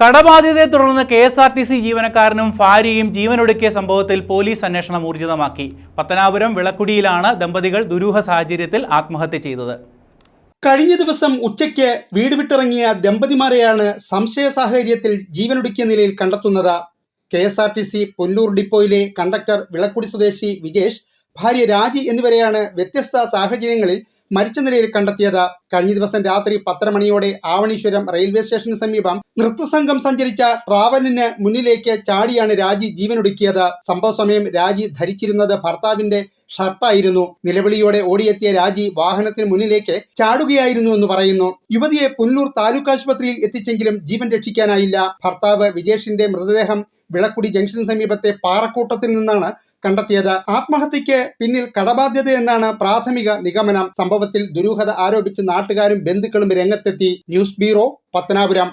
കടബാധ്യതയെ തുടർന്ന് K S R T C ജീവനക്കാരനും ഭാര്യയും ജീവനൊടുക്കിയ സംഭവത്തിൽ പോലീസ് അന്വേഷണം ഊർജിതമാക്കി. പത്തനാപുരം വിളക്കുടിയിലാണ് ദമ്പതികൾ ദുരൂഹ സാഹചര്യത്തിൽ ആത്മഹത്യ ചെയ്തത്. കഴിഞ്ഞ ദിവസം ഉച്ചയ്ക്ക് വീട് വിട്ടിറങ്ങിയ ദമ്പതിമാരെയാണ് സംശയ സാഹചര്യത്തിൽ ജീവനൊടുക്കിയ നിലയിൽ കണ്ടെത്തുന്നത്. K S R T C Pullur ഡിപ്പോയിലെ conductor Vilakkudi സ്വദേശി വിജേഷ് ഭാര്യ രാജി എന്നിവരെയാണ് വ്യത്യസ്ത സാഹചര്യങ്ങളിൽ മരിച്ച നിലയിൽ കണ്ടെത്തിയത്. കഴിഞ്ഞ ദിവസം രാത്രി പത്തര മണിയോടെ ആവണീശ്വരം റെയിൽവേ സ്റ്റേഷന് സമീപം നൃത്തസംഘം സഞ്ചരിച്ച ട്രാവലിന് മുന്നിലേക്ക് ചാടിയാണ് രാജി ജീവനൊടുക്കിയത്. സംഭവ സമയം രാജി ധരിച്ചിരുന്നത് ഭർത്താവിന്റെ ഷർട്ടായിരുന്നു. നിലവിളിയോടെ ഓടിയെത്തിയ രാജി വാഹനത്തിന് മുന്നിലേക്ക് ചാടുകയായിരുന്നു എന്ന് പറയുന്നു. യുവതിയെ പുല്ലൂർ താലൂക്ക് ആശുപത്രിയിൽ എത്തിച്ചെങ്കിലും ജീവൻ രക്ഷിക്കാനായില്ല. ഭർത്താവ് വിജേഷിന്റെ മൃതദേഹം വിളക്കുടി ജംഗ്ഷന് സമീപത്തെ പാറക്കൂട്ടത്തിൽ നിന്നാണ് കണ്ടെത്തിയത്. ആത്മഹത്യക്ക് പിന്നിൽ കടബാധ്യത എന്നാണ് പ്രാഥമിക നിഗമനം. സംഭവത്തിൽ ദുരൂഹത ആരോപിച്ച് നാട്ടുകാരും ബന്ധുക്കളും രംഗത്തെത്തി. News bureau Pathanapuram.